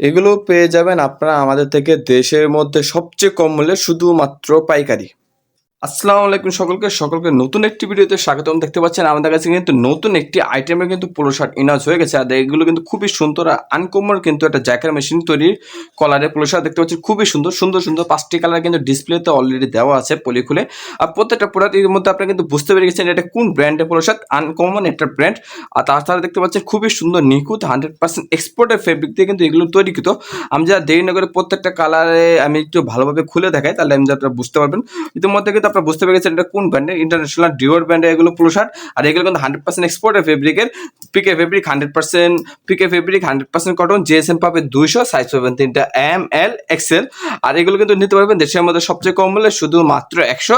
এগুলো পেয়ে যাবেন আপনারা আমাদের থেকে দেশের মধ্যে সবচেয়ে কম মূল্যে শুধুমাত্র পাইকারি। আসসালামু আলাইকুম সকলকে সকলকে নতুন একটি ভিডিওতে স্বাগতম। দেখতে পাচ্ছেন, আমাদের কাছে কিন্তু নতুন একটি আইটেমের কিন্তু পোলো শার্ট ইনাজ হয়ে গেছে। আর এগুলো কিন্তু খুবই সুন্দর আর আনকমন কিন্তু একটা জ্যাকের মেশিন তৈরির কলারের পোলো শার্ট দেখতে পাচ্ছেন, খুবই সুন্দর সুন্দর সুন্দর পাঁচটি কালার কিন্তু ডিসপ্লেতে অলরেডি দেওয়া আছে পলি খুলে। আর প্রত্যেকটা প্রোডাক্টের মধ্যে আপনারা কিন্তু বুঝতে পেরে গেছেন এটা কোন ব্র্যান্ডের পোলো শার্ট আনকমন একটা ব্র্যান্ড আর তাছাড়া দেখতে পাচ্ছেন, খুবই সুন্দর নিখুঁত হান্ড্রেড পার্সেন্ট এক্সপোর্টের ফেব্রিক দিয়ে কিন্তু এগুলো তৈরি তৈরিকৃত। আমি যারা দেরি না করে প্রত্যেকটা কালারে আমি একটু ভালোভাবে খুলে দেখাই, তাহলে আমি আপনারা বুঝতে পারবেন। ইতিমধ্যে কিন্তু আপনারা বুঝতে পেরে গেছেন এটা কোন ব্র্যান্ডের? ইন্টারন্যাশনাল ডিওর ব্র্যান্ডের এগুলো পুরো শার্ট। আর এগুলো কিন্তু হান্ড্রেড পার্সেন্ট এক্সপোর্টের ফেব্রিকের pique fabric hundred percent pique fabric hundred percent cotton GSM পাবে দুইশো সাইজ পাবেন তিনটা এম এল এক্সেল আর এগুলো কিন্তু নিতে পারবেন দেশের মধ্যে সবচেয়ে কম মূল্যে শুধুমাত্র একশো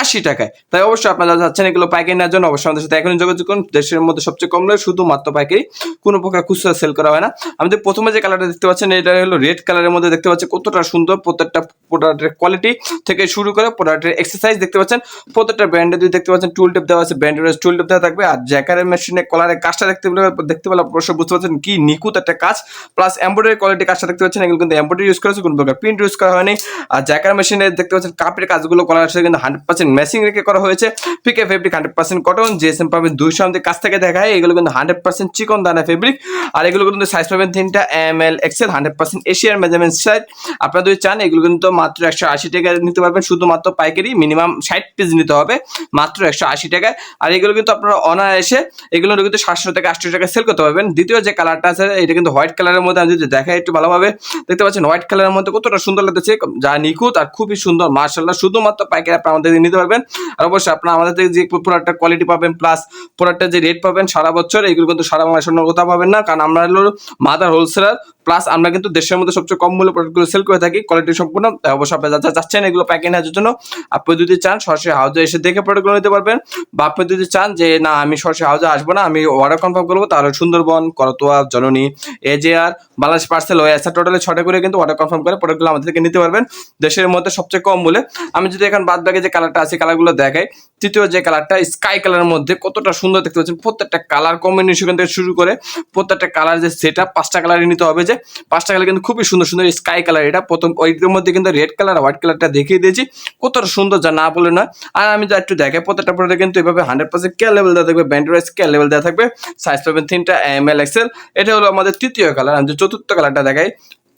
আশি টাকায়। তাই অবশ্যই আপনারা যাচ্ছেন এগুলো পাইকারি নেওয়ার জন্য অবশ্যই আমাদের সাথে এখনই যোগাযোগ করুন। দেশের মধ্যে সবচেয়ে কম মূল্যে শুধুমাত্র পাইকারি। কোনো প্রকার খুচরা সেল করা হয় না। আমাদের প্রথমে যে কালারটা দেখতে পাচ্ছেন, এটা হলো রেড কালারের মধ্যে দেখতে পাচ্ছেন কতটা সুন্দর প্রত্যেকটা প্রোডাক্টের কোয়ালিটি থেকে শুরু করে প্রোডাক্টের এক্সারসাইজ দেখতে পাচ্ছেন। প্রত্যেকটা ব্র্যান্ডে যদি দেখতে পাচ্ছেন টুল টেপ দেওয়া আছে ব্র্যান্ডের টুল টেপ দেওয়া থাকবে। আর জ্যাকারের মেশিনে কলারের কাজটা দেখতে পেলে দেখতে পেলে অবশ্যই বুঝতে পারছেন কি নিখুঁত একটা কাজ। প্লাস এমব্রয়ডারি কোয়ালিটি কাজটা দেখতে পাচ্ছেন, এগুলো কিন্তু এমব্রয়ডারি ইউজ করেছে কোনো প্রকার প্রিন্ট ইউজ করা হয়নি। আর জ্যাকার মেশিনে দেখতে পাচ্ছেন, কাপের কাজগুলো কলার সাথে কিন্তু হান্ড্রেড পার্সেন্ট ম্যাচিং রেখে করা হয়েছে। Pique fabric hundred percent cotton GSM পাবেন দুইশো আমাদের কাছ থেকে দেখায়। এগুলো কিন্তু হান্ড্রেড পার্সেন্ট চিকন দানা ফেব্রিক আর এগুলো কিন্তু সাইজ পাবেন তিনটা M L XL hundred percent এশিয়ার মেজারমেন্ট সাইজ আপনারা যদি চান, এগুলো কিন্তু মাত্র একশো আশি টাকা নিতে পারবেন, শুধুমাত্র পাইকারি মিনিমাম ষাট পিস নিতে হবে, মাত্র একশো আশি টাকায়। আর এগুলো কিন্তু আপনারা অনায়াসে, এগুলো কিন্তু সাতশো থেকে আটশো টাকা সেল করতে পারবেন। দ্বিতীয় যে কালারটা আছে, এটা কিন্তু হোয়াইট কালারের মধ্যে আমি যদি দেখাই একটু ভালোভাবে, দেখতে পাচ্ছেন হোয়াইট কালারের মধ্যে কতটা সুন্দর লাগতেছে, যা নিখুঁত আর খুবই সুন্দর মার্শাল্লাহ শুধুমাত্র পাইকারি আপনারা আমাদের নিতে পারবেন। আর অবশ্যই আপনারা আমাদের থেকে যে প্রোডাক্টটা কোয়ালিটি পাবেন প্লাস প্রোডাক্টের যে রেট পাবেন, সারা বছর এগুলো কিন্তু সারা অন্য কোথাও পাবেন না, কারণ আমরা হলো মাদার হোলসেলার প্লাস আমরা কিন্তু দেশের মধ্যে সবচেয়ে কম মূল্যে প্রোডাক্টগুলো সেল করে থাকি কোয়ালিটি সম্পূর্ণ অবশ্যই আপনি যা চাচ্ছেন এগুলো প্যাকিং নেওয়ার জন্য, আপনি যদি চান, সরাসরি হাউজে এসে দেখে প্রোডাক্টগুলো নিতে পারবেন, বা আপনি যদি চান যে, না, আমি সরাসরি হাউজে আসব না, আমি অর্ডার কনফার্ম করব, তাহলে সুন্দরবন, করতোয়া, জননী, এজেআর, বাংলাদেশ পার্সেল হয়ে আসা টোটালি ছটা করে কিন্তু অর্ডার কনফার্ম করে প্রোডাক্টগুলো আমাদের থেকে নিতে পারবেন। দেশের মধ্যে সবচেয়ে কম মূল্যে, আমি যদি এখন বাদ বাকি যে কালারটা আছে কালারগুলো দেখাই তৃতীয় যে কালারটা স্কাই কালারের মধ্যে কতটা সুন্দর দেখতে পাচ্ছেন, প্রত্যেকটা কালার কম্বিনেশন থেকে শুরু করে প্রত্যেকটা কালার যে সেট পাঁচটা কালারই নিতে হবে যে, পাঁচটা কালার কিন্তু খুবই সুন্দর সুন্দর স্কাই কালার এটা। প্রথম ওইটার মধ্যে কিন্তু রেড কালার হোয়াইট কালারটা দেখিয়ে দিয়েছি। কতটা সুন্দর যা না বলে নয়। আর আমি যা একটু দেখাই, প্রত্যেকটা প্রোডাক্ট কিন্তু এভাবে হান্ড্রেড পার্সেন্ট কেয়ার লেভেল দেওয়া থাকবে ব্যান্ডের কেয়ার লেভেল দেওয়া থাকবে। সাইজ পাবেন তিনটা এম এল এক্সেল এটা হলো আমাদের তৃতীয় কালার আমি যে চতুর্থ কালারটা দেখাই,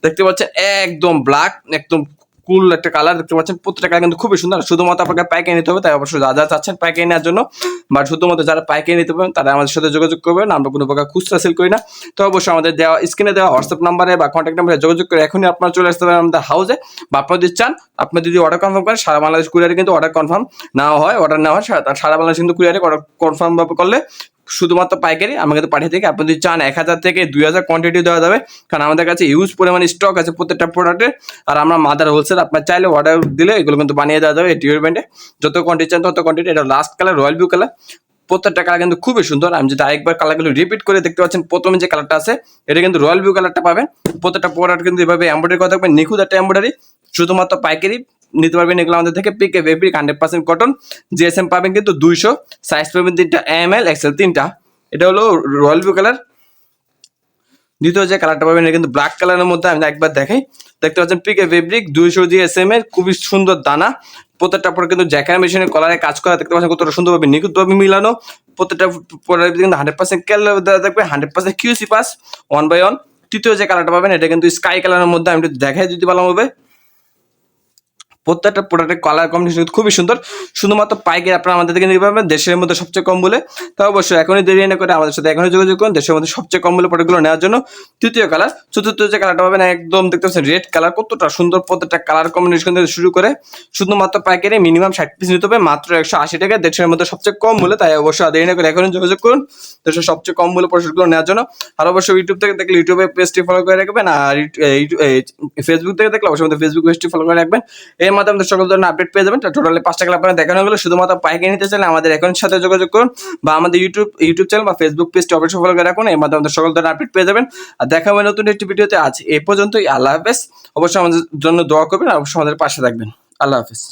দেখতে পাচ্ছেন, একদম ব্ল্যাক একদম কুল একটা কালার দেখতে পাচ্ছেন। প্রত্যেকটা কালার কিন্তু খুবই সুন্দর। শুধুমাত্র আপনাকে পাইকারি নিতে হবে, তাই অবশ্যই যা যা চাচ্ছেন পাইকারি নেওয়ার জন্য। বা শুধুমাত্র যারা পাইকারি নিতে পারবেন, তারা আমাদের সাথে যোগাযোগ করবেন। আমরা কোনো প্রকার খুচরা সেল করি না। তো অবশ্যই আমাদের দেওয়া স্ক্রিনে দেওয়া হোয়াটসঅ্যাপ নাম্বারে বা কন্ট্যাক্ট নাম্বারে যোগাযোগ করে এখনই আপনারা চলে আসতে পারেন আমাদের হাউসে বা আপনারা যদি চান, আপনি যদি অর্ডার কনফার্ম করেন, সারা বাংলাদেশ কুরিয়ারে কিন্তু অর্ডার কনফার্ম নেওয়া হয় অর্ডার নেওয়া হয়, সারা বাংলাদেশ কিন্তু কুরিয়ারে অর্ডার কনফার্ম করলে শুধুমাত্র পাইকারি, আমাকে তো পাঠিয়ে থেকে আপনি যদি চান এক হাজার থেকে দুই হাজার কোয়ান্টিটি দেওয়া যাবে, কারণ আমাদের কাছে ইউজ পরিমাণে স্টক আছে প্রত্যেকটা প্রোডাক্টের আর আমরা মাদার হোলসেল আপনার চাইলে অর্ডার দিলে এগুলো কিন্তু বানিয়ে দেওয়া যাবে টিউর ব্যান্ডে যত কোয়ান্টিটি চান তত কোয়ান্টিটি এটা last colour royal blue colour প্রত্যেকটা কালার কিন্তু খুবই সুন্দর। আমি যদি আরেকবার কালারগুলো রিপিট করে দেখতে পাচ্ছেন, প্রথমে যে কালারটা আছে, এটা কিন্তু রয়্যাল ব্লু কালারটা পাবেন। প্রত্যেকটা প্রোডাক্ট কিন্তু এভাবে এমব্রয়ডারি করা থাকবে, নিখুঁত একটা এমব্রয়ডারি শুধুমাত্র পাইকারি। নিতে পারবেন এগুলো আমাদের থেকে pique fabric hundred percent cotton GSM পাবেন কিন্তু দুইশো সাইজ পাবেন তিনটা এম এল এক্সেল তিনটা। এটা হলো রয়্যাল ব্লু কালার দ্বিতীয় যে কালারটা পাবেন কিন্তু ব্ল্যাক কালারের মধ্যে আমি একবার দেখাই। দেখতে পাচ্ছেন পিকে ফেব্রিক দুইশো জিএসএম এর খুবই সুন্দর দানা। প্রত্যেকটা পরে কিন্তু জ্যাকার মেশিনের কলারে কাজ করা। দেখতে পাচ্ছেন কতটা সুন্দরভাবে নিখুঁতভাবে মিলানো। প্রত্যেকটা পরে কিন্তু হান্ড্রেড পার্সেন্ট কেয়ার দেওয়া থাকবে hundred percent QC pass one by one তৃতীয় যে কালারটা পাবেন এটা কিন্তু স্কাই কালারের মধ্যে আমি একটু দেখাই দিতে পারলাম হবে। প্রত্যেকটা প্রোডাক্টের কালার কম্বিনেশন খুবই সুন্দর। শুধুমাত্র পাইকারি আপনারা আমাদের থেকে নিতে পারবেন, দেশের মধ্যে সবচেয়ে কম বলে তা অবশ্যই এখনই দেরি না করে আমাদের সাথে এখনই যোগাযোগ করুন, দেশের মধ্যে সবচেয়ে কম মূল্যে প্রোডাক্টগুলো নেওয়ার জন্য তৃতীয় কালার চতুর্থ যে কালারটা পাবেন, একদম দেখতে পাচ্ছেন রেড কালার কতটা সুন্দর প্রত্যেকটা কালার কম্বিনেশন থেকে শুরু করে। শুধুমাত্র পাইকারি মিনিমাম ষাট পিস নিতে হবে, মাত্র একশো আশি টাকা দেশের মধ্যে সবচেয়ে কম বলে তাই অবশ্যই দেরি না করে এখনই যোগাযোগ করুন, দেশের সবচেয়ে কম মূল্যে প্রোডাক্টগুলো নেওয়ার জন্য। আর অবশ্যই ইউটিউব থেকে দেখলে ইউটিউবে পেজটি ফলো করে রাখবেন, আর ফেসবুক থেকে দেখলে অবশ্যই ফেসবুক পেজটি ফলো করে রাখবেন। এর মাধ্যমে সকল ধরনের আপডেট পেয়ে যাবেন। টোটালি পাঁচটা ক্লাব আপনারা দেখানো হলো শুধুমাত্র পাইকারি নিতে চাইলে আমাদের অ্যাকাউন্টের সাথে যোগাযোগ করুন বা আমাদের ইউটিউব ইউটিউব চ্যানেল বা ফেসবুক পেজটি অবশ্যই ফলো করে রাখুন। এর মাধ্যমে সকল ধরনের আপডেট পেয়ে যাবেন। আর দেখা হবে নতুন একটি ভিডিওতে। আজ এ পর্যন্তই। আল্লাহ হাফেজ। অবশ্যই আমাদের জন্য দোয়া করবেন। অবশ্যই আমাদের পাশে থাকবেন। আল্লাহ হাফেজ।